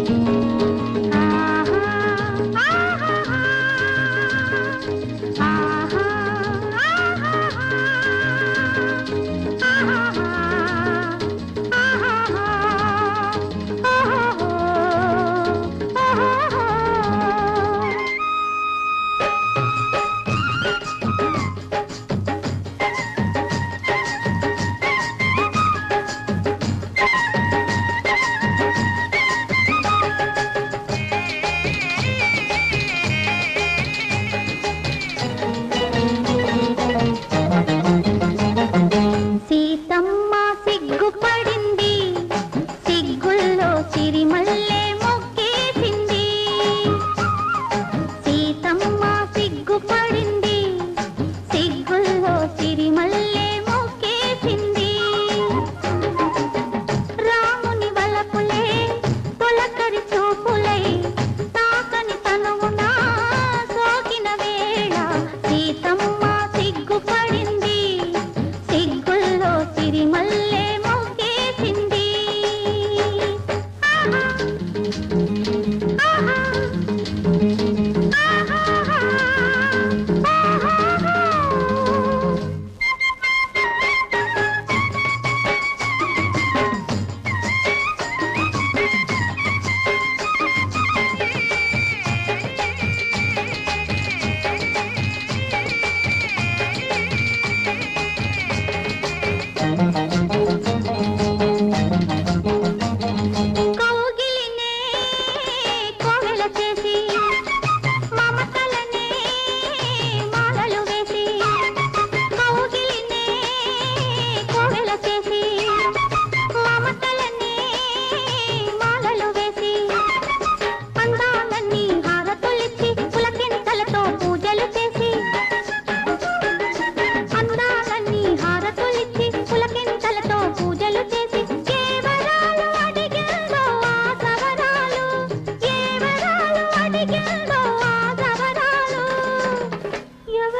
ఆ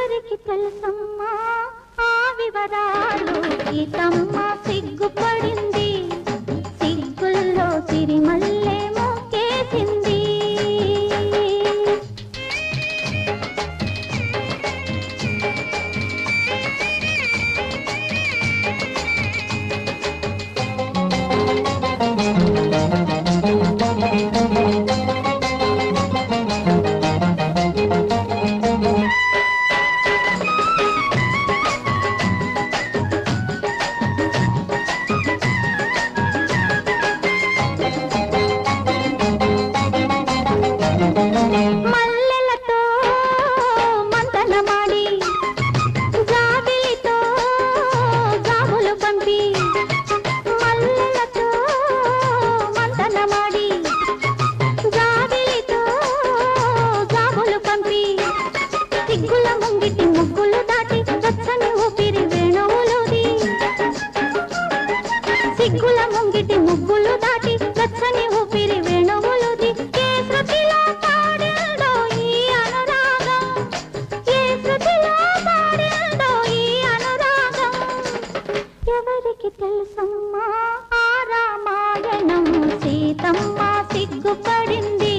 ఎవరికి తెలుసమ్మా ఆ వివరాలు గీతమ్మ సిగ్గుపడింది. సిగ్గుల్లో సిరిమల్ల అందరికి తెలుసమ్మా ఆ రామాయణం సీతమ్మ సిగ్గుపడింది.